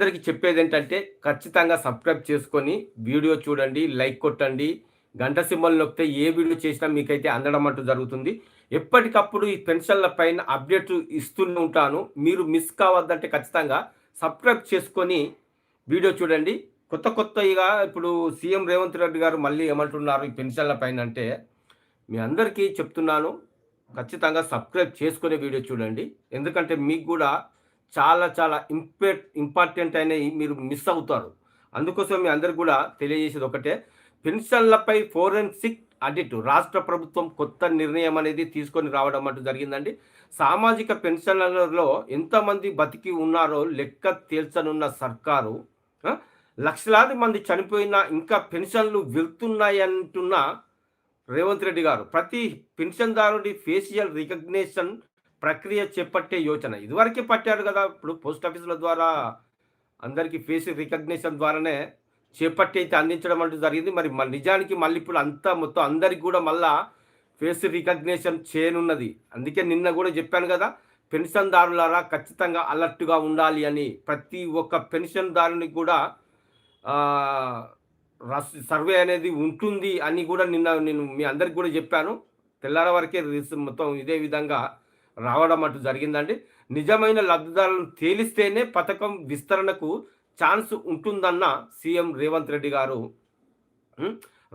అందరికీ చెప్పేది ఏంటంటే ఖచ్చితంగా సబ్స్క్రైబ్ చేసుకొని వీడియో చూడండి లైక్ కొట్టండి. గంట సింబల్ నొక్కితే ఏ వీడియో చేసినా మీకైతే అందడం అంటూ జరుగుతుంది. ఎప్పటికప్పుడు ఈ పెన్షన్ల పైన అప్డేట్ ఇస్తూనే ఉంటాను. మీరు మిస్ కావద్దంటే ఖచ్చితంగా సబ్స్క్రైబ్ చేసుకొని వీడియో చూడండి. కొత్త కొత్తగా ఇప్పుడు సీఎం రేవంత్ రెడ్డి గారు మళ్ళీ ఏమంటున్నారు ఈ పెన్షన్ల పైన అంటే మీ అందరికీ చెప్తున్నాను ఖచ్చితంగా సబ్స్క్రైబ్ చేసుకునే వీడియో చూడండి. ఎందుకంటే మీకు కూడా చాలా చాలా ఇంపే ఇంపార్టెంట్ అయినవి మీరు మిస్ అవుతారు. అందుకోసం మీ అందరికి కూడా తెలియజేసేది ఒకటే పెన్షన్లపై ఫోరెన్సిక్ ఆడిట్ రాష్ట్ర ప్రభుత్వం కొత్త నిర్ణయం అనేది తీసుకొని రావడం అంటూ జరిగిందండి. సామాజిక పెన్షన్లలో ఎంతమంది బతికి ఉన్నారో లెక్క తేల్చనున్న సర్కారు లక్షలాది మంది చనిపోయినా ఇంకా పెన్షన్లు వెళ్తున్నాయంటున్న రేవంత్ రెడ్డి గారు. ప్రతి పెన్షన్దారుడి ఫేషియల్ రికగ్నేషన్ ప్రక్రియ చేపట్టే యోచన. ఇదివరకే పట్టారు కదా ఇప్పుడు పోస్ట్ ఆఫీసుల ద్వారా అందరికీ ఫేస్ రికగ్నేషన్ ద్వారానే చేపట్టి అయితే అందించడం అంటూ జరిగింది. మరి నిజానికి మళ్ళీ ఇప్పుడు అంతా మొత్తం అందరికి కూడా మళ్ళా ఫేస్ రికగ్నేషన్ చేయనున్నది. అందుకే నిన్న కూడా చెప్పాను కదా పెన్షన్దారులారా ఖచ్చితంగా అలర్ట్గా ఉండాలి అని. ప్రతి ఒక్క పెన్షన్దారుని కూడా రస్- సర్వే అనేది ఉంటుంది అని కూడా నిన్న నేను మీ అందరికి కూడా చెప్పాను. తెల్లార వరకే మొత్తం ఇదే విధంగా రావడం అంటూ జరిగిందండి. నిజమైన లబ్ధిదారులను తేలిస్తేనే పథకం విస్తరణకు ఛాన్స్ ఉంటుందన్న సీఎం రేవంత్ రెడ్డి గారు.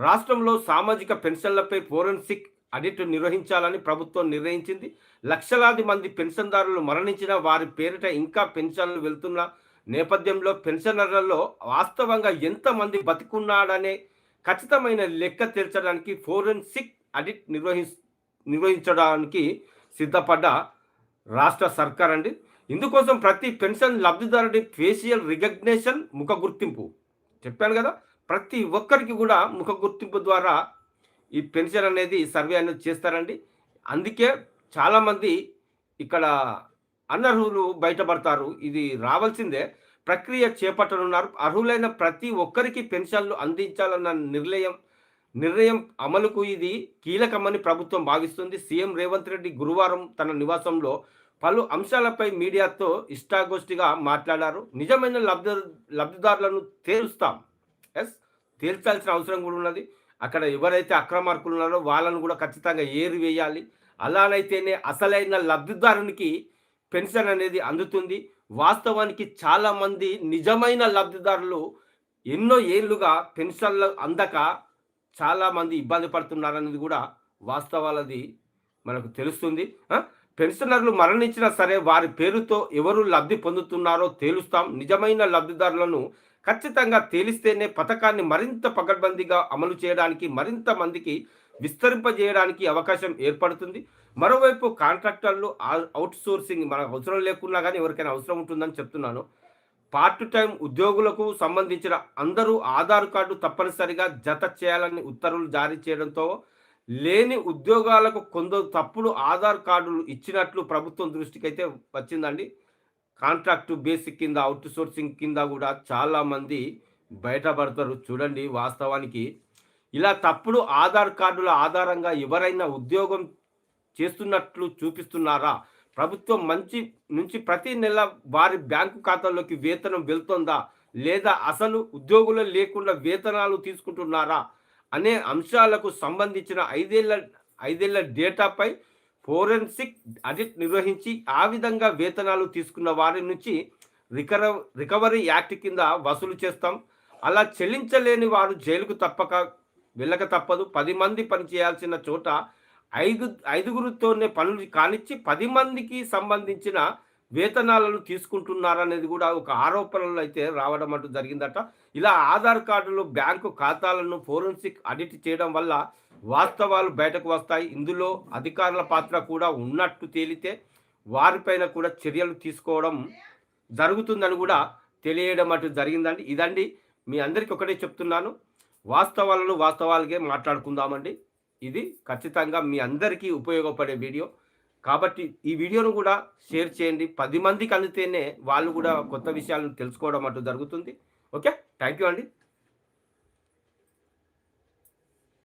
రాష్ట్రంలో సామాజిక పెన్షన్లపై ఫోరెన్సిక్ ఆడిట్ నిర్వహించాలని ప్రభుత్వం నిర్ణయించింది. లక్షలాది మంది పెన్షన్దారులు మరణించిన వారి పేరిట ఇంకా పెన్షన్లు వెళ్తున్న నేపథ్యంలో పెన్షనర్లలో వాస్తవంగా ఎంతమంది బతికున్నాడనే ఖచ్చితమైన లెక్క తీర్చడానికి ఫోరెన్సిక్ ఆడిట్ నిర్వహి నిర్వహించడానికి సిద్ధపడ్డ రాష్ట్ర సర్కార్ అండి. ఇందుకోసం ప్రతి పెన్షన్ లబ్ధిదారుడి ఫేషియల్ రికగ్నేషన్ ముఖ గుర్తింపు చెప్పాను కదా ప్రతి ఒక్కరికి కూడా ముఖ గుర్తింపు ద్వారా ఈ పెన్షన్ అనేది సర్వే అనేది చేస్తారండి. అందుకే చాలామంది ఇక్కడ అనర్హులు బయటపడతారు. ఇది రావాల్సిందే. ప్రక్రియ చేపట్టనున్నారు. అర్హులైన ప్రతి ఒక్కరికి పెన్షన్లు అందించాలన్న నిర్ణయం నిర్ణయం అమలుకు ఇది కీలకమని ప్రభుత్వం భావిస్తుంది. సీఎం రేవంత్ రెడ్డి గురువారం తన నివాసంలో పలు అంశాలపై మీడియాతో ఇష్టాగోష్ఠిగా మాట్లాడారు. నిజమైన లబ్ధి లబ్ధిదారులను తేలుస్తాం ఎస్ తేల్చాల్సిన అవసరం కూడా ఉన్నది. అక్కడ ఎవరైతే అక్రమార్కులు ఉన్నారో వాళ్ళను కూడా ఖచ్చితంగా ఏరి వేయాలి అలానైతేనే అసలైన లబ్ధిదారునికి పెన్షన్ అనేది అందుతుంది. వాస్తవానికి చాలామంది నిజమైన లబ్ధిదారులు ఎన్నో ఏళ్ళుగా పెన్షన్లు అందక చాలామంది ఇబ్బంది పడుతున్నారనేది కూడా వాస్తవాలది మనకు తెలుస్తుంది. పెన్షనర్లు మరణించినా సరే వారి పేరుతో ఎవరు లబ్ధి పొందుతున్నారో తేలుస్తాం. నిజమైన లబ్ధిదారులను ఖచ్చితంగా తేలిస్తేనే పథకాన్ని మరింత పకడ్బందీగా అమలు చేయడానికి మరింత మందికి విస్తరింపజేయడానికి అవకాశం ఏర్పడుతుంది. మరోవైపు కాంట్రాక్టర్లు అవుట్ సోర్సింగ్ మనకు అవసరం లేకున్నా కానీ ఎవరికైనా అవసరం ఉంటుందని చెప్తున్నాను. పార్ట్ టైం ఉద్యోగులకు సంబంధించిన అందరూ ఆధార్ కార్డు తప్పనిసరిగా జత చేయాలని ఉత్తర్వులు జారీ చేయడంతో లేని ఉద్యోగాలకు కొందరు తప్పుడు ఆధార్ కార్డులు ఇచ్చినట్లు ప్రభుత్వం దృష్టికి అయితే వచ్చిందండి. కాంట్రాక్ట్ బేసిక్ కింద అవుట్ సోర్సింగ్ కింద కూడా చాలామంది బయటపడతారు. చూడండి వాస్తవానికి ఇలా తప్పుడు ఆధార్ కార్డుల ఆధారంగా ఎవరైనా ఉద్యోగం చేస్తున్నట్లు చూపిస్తున్నారా? ప్రభుత్వం మంచి నుంచి ప్రతి నెల వారి బ్యాంకు ఖాతాలోకి వేతనం వెళ్తుందా? లేదా అసలు ఉద్యోగులు లేకుండా వేతనాలు తీసుకుంటున్నారా? అనే అంశాలకు సంబంధించిన ఐదేళ్ళ ఐదేళ్ళ డేటాపై ఫోరెన్సిక్ ఆడిట్ నిర్వహించి ఆ విధంగా వేతనాలు తీసుకున్న వారి నుంచి రికర రికవరీ యాక్ట్ కింద వసూలు చేస్తాం. అలా చెల్లించలేని వారు జైలుకు తప్పక వెళ్ళక తప్పదు. పది మంది పని చేయాల్సిన చోట ఐదు ఐదుగురితోనే పనులు కానిచ్చి పది మందికి సంబంధించిన వేతనాలను తీసుకుంటున్నారనేది కూడా ఒక ఆరోపణలు అయితే రావడం అంటూ జరిగిందట. ఇలా ఆధార్ కార్డులు బ్యాంకు ఖాతాలను ఫోరెన్సిక్ ఆడిట్ చేయడం వల్ల వాస్తవాలు బయటకు వస్తాయి. ఇందులో అధికారుల పాత్ర కూడా ఉన్నట్టు తేలితే వారిపైన కూడా చర్యలు తీసుకోవడం జరుగుతుందని కూడా తెలియడం అటు జరిగిందండి. ఇదండి. మీ అందరికీ ఒకటే చెప్తున్నాను. వాస్తవాలను వాస్తవాలకే మాట్లాడుకుందామండి. ఇది ఖచ్చితంగా మీ అందరికీ ఉపయోగపడే వీడియో. కాబట్టి ఈ వీడియోను కూడా షేర్ చేయండి. పది మందికి అందితేనే వాళ్ళు కూడా కొత్త విషయాలను తెలుసుకోవడం అటు జరుగుతుంది. ఓకే? థ్యాంక్ యూ అండి.